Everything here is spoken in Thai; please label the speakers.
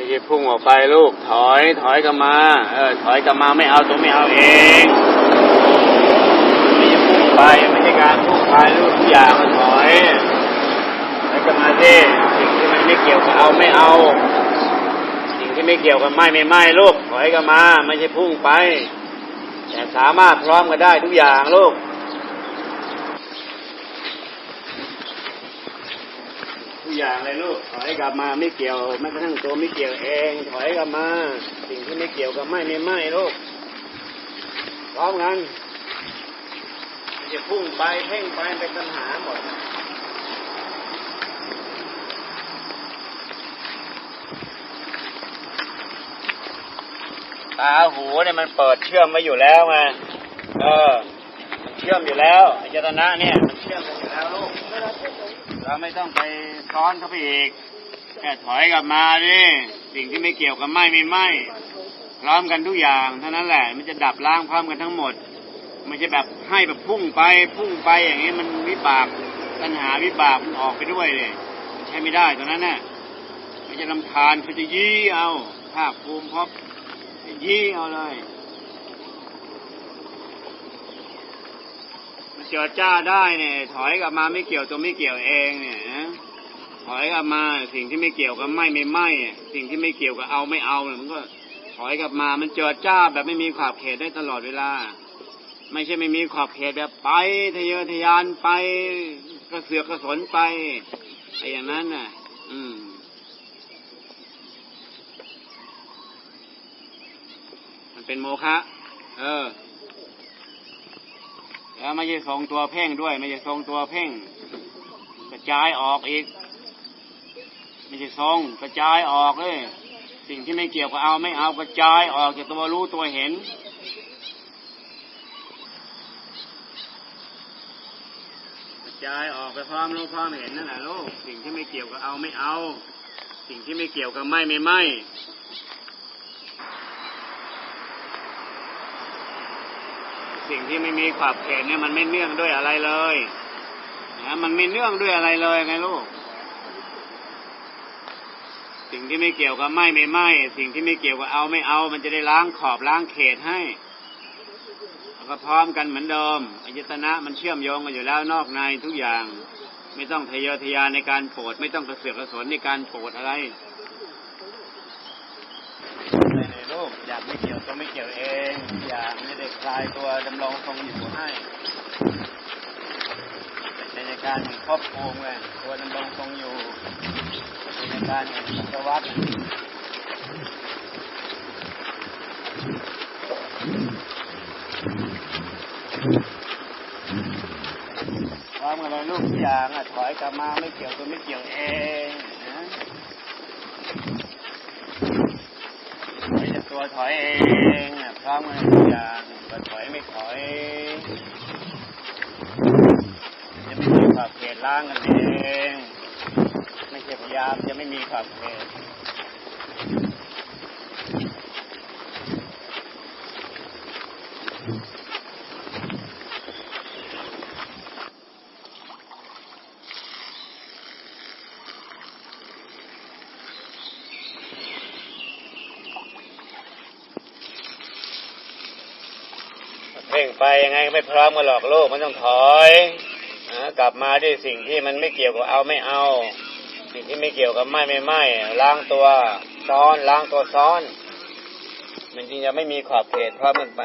Speaker 1: ไม่ใช่พุ่งออกไปลูก ถอย ถอยกลับมา เออ ถอยกลับมาไม่เอาตัวไม่เอาเองไม่ใช่พุ่งไปไม่ใช่การพุ่งไปลูกทุกอย่างมันถอยถอยกลับมาที่สิ่งที่มันไม่เกี่ยวกับเอาไม่เอา สิ่งที่ไม่เกี่ยวกับไม่ไม่ไม่ลูก ถอยกลับมา ไม่ใช่พุ่งไป แต่สามารถพร้อมกันได้ทุกอย่างลูก ทุก อย่างเลยลูกถอยกลับมาไม่เกี่ยวแม้กระทั่งตัวไม่เกี่ยวเอง ถอยกลับมา สิ่งที่ไม่เกี่ยวกับไม่ไม่ไม่ลูกพร้อมกันจะพุ่งไปเพ่งไปเป็นปัญหาหมดตาหูเนี่ยมันเปิดเชื่อมไว้อยู่แล้วไงเออมัน เชื่อมอยู่แล้วอายตนะเนี่ยมันเชื่อมกันอยู่แล้วลูกเราไม่ต้องไปซ้อนเข้าไปอีกแค่ถอยกลับมาดิสิ่งที่ไม่เกี่ยวกับไหม้ไม่ไหม้พร้อมกันทุกอย่างเท่านั้นแหละ มันจะดับล้างพร้อมกันทั้งหมดไม่ใช่แบบให้แบบพุ่งไปพุ่งไปอย่างนี้มันวิบากปัญหาวิบากมันออกไปด้วยเลยใช้ไม่ได้ตรงนั้นน่ะมันจะลำคาญเขาจะยี่เอาภาคภูมิพบยี่เอาเลย มัน เจอจ้าได้เนี่ย ถอยกลับมาไม่เกี่ยวตัวไม่เกี่ยวเองเนี่ยนะถอยกลับมาสิ่งที่ไม่เกี่ยวกับไม่ไม่ไม่สิ่งที่ไม่เกี่ยวกับเอาไม่เอาเนี่ยมันก็ถอยกลับมามันเจอจ้าแบบไม่มีขอบเขตได้ตลอดเวลา ไม่ใช่ไม่มีขอบเขตแบบไปทะเยอทะยานไปกระเสือกกระสนไปไอ้อย่างนั้นน่ะ อืมมันเป็นโมฆะเออ แล้วไม่ใช่ทรงตัวเพ่งด้วย ไม่ใช่ทรงตัวเพ่ง กระจายออกอีก ไม่ใช่ทรงกระจายออกเลยสิ่งที่ไม่เกี่ยวกับเอาไม่เอากระจายออกจากตัวรู้ตัวเห็นกระจายออกไปพร้อมรู้พร้อมเห็นนั่นแหละลูกสิ่งที่ไม่เกี่ยวกับเอาไม่เอา สิ่งที่ไม่เกี่ยวกับไม่ไม่ไม่ สิ่งที่ไม่มีขอบเขตเนี่ยมันไม่เนื่องด้วยอะไรเลยนะมันไม่เนื่องด้วยอะไรเลยไงลูก สิ่งที่ไม่เกี่ยวกับไม่ไม่ไม่สิ่งที่ไม่เกี่ยวกับเอาไม่เอา มันจะได้ล้างขอบล้างเขตให้แล้วก็พร้อมกันเหมือนเดิมอายตนะมันเชื่อมโยงกันอยู่แล้วนอกในทุกอย่าง ไม่ต้องทะเยอทะยานในการโปรดไม่ต้องกระเสือกกระสนในการโปรดอะไรในโลกอยากไม่เกี่ยวก็ไม่เกี่ยวเองายตัวดำรงทรงอยู่ให้เป็นในการแห่งครอบครัวไงตัวดำรงทรงอยู่เป็นในการแห่งสัตวัตพร้อมกันเลยลูกทุกอย่างอะถอยกลับมาไม่เกี่ยวตัวไม่เกี่ยวเองนะไม่ใช่ตัวถอยเองพร้อมกันทุกอย่าง ก็ถอยไม่ถอยจะไม่มีขอบเขตล้างกันเองไม่ใช่พยายามจะไม่มีขอบเขต เพ่งไปยังไงไม่พร้อมกันหรอกโลกมันต้องถอยกลับมาด้วยสิ่งที่มันไม่เกี่ยวกับเอาไม่เอา สิ่งที่ไม่เกี่ยวกับไม่ไม่ไม่ล้างตัวซ้อนล้างตัวซ้อน มันจริงจะไม่มีขอบเขตเพราะมันไป